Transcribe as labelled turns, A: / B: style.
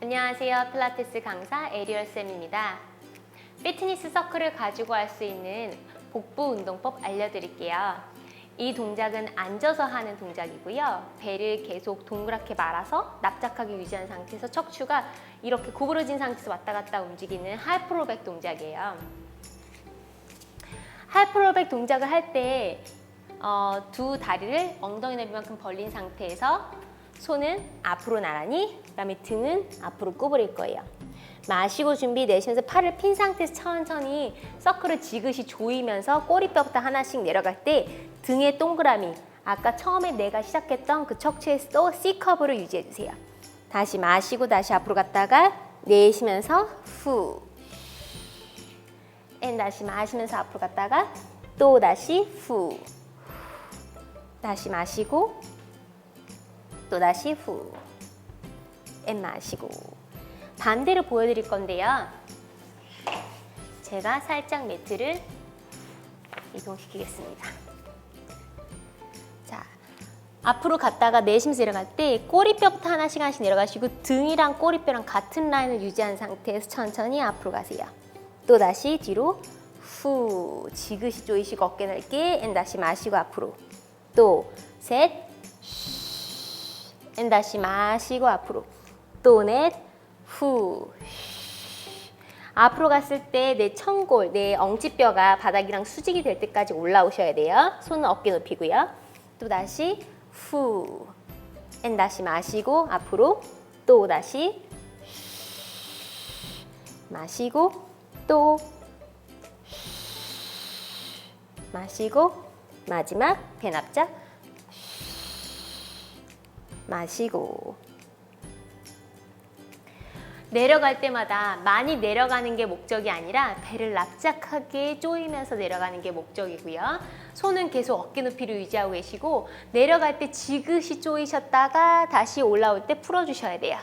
A: 안녕하세요. 필라테스 강사 에리얼 쌤입니다. 피트니스 서클을 가지고 할 수 있는 복부 운동법 알려드릴게요. 이 동작은 앉아서 하는 동작이고요. 배를 계속 동그랗게 말아서 납작하게 유지한 상태에서 척추가 이렇게 구부러진 상태에서 왔다 갔다 움직이는 하이프로백 동작이에요. 하이프로백 동작을 할때 어, 두 다리를 엉덩이 넓이만큼 벌린 상태에서 손은 앞으로 나란히, 그다음에 등은 앞으로 구부릴 거예요. 마시고 준비 내쉬면서 팔을 핀 상태에서 천천히 서클을 지그시 조이면서 꼬리뼈부터 하나씩 내려갈 때 등의 동그라미, 아까 처음에 내가 시작했던 그 척추에서 C컵으로 유지해 주세요. 다시 마시고 다시 앞으로 갔다가 내쉬면서 후. 앤 다시 마시면서 앞으로 갔다가 또 다시 후. 다시 마시고 또 다시 후. 앤 마시고 반대로 보여드릴 건데요. 제가 살짝 매트를 이동시키겠습니다. 자, 앞으로 갔다가 내쉬면서 내려갈 때 꼬리뼈부터 하나씩 하나씩 내려가시고 등이랑 꼬리뼈랑 같은 라인을 유지한 상태에서 천천히 앞으로 가세요. 또 다시 뒤로 후 지그시 조이시고 어깨 넓게 앤 다시 마시고 앞으로 또 셋 앤 다시 마시고 앞으로 또넷 후 앞으로 갔을 때 내 청골, 내 엉치뼈가 바닥이랑 수직이 될 때까지 올라오셔야 돼요. 손은 어깨 높이고요. 또 다시 후. 앤 다시 마시고 앞으로 또 다시 마시고 또 마시고 마지막 배 납작 마시고 내려갈 때마다 많이 내려가는 게 목적이 아니라 배를 납작하게 조이면서 내려가는 게 목적이고요. 손은 계속 어깨 높이를 유지하고 계시고 내려갈 때 지그시 조이셨다가 다시 올라올 때 풀어주셔야 돼요.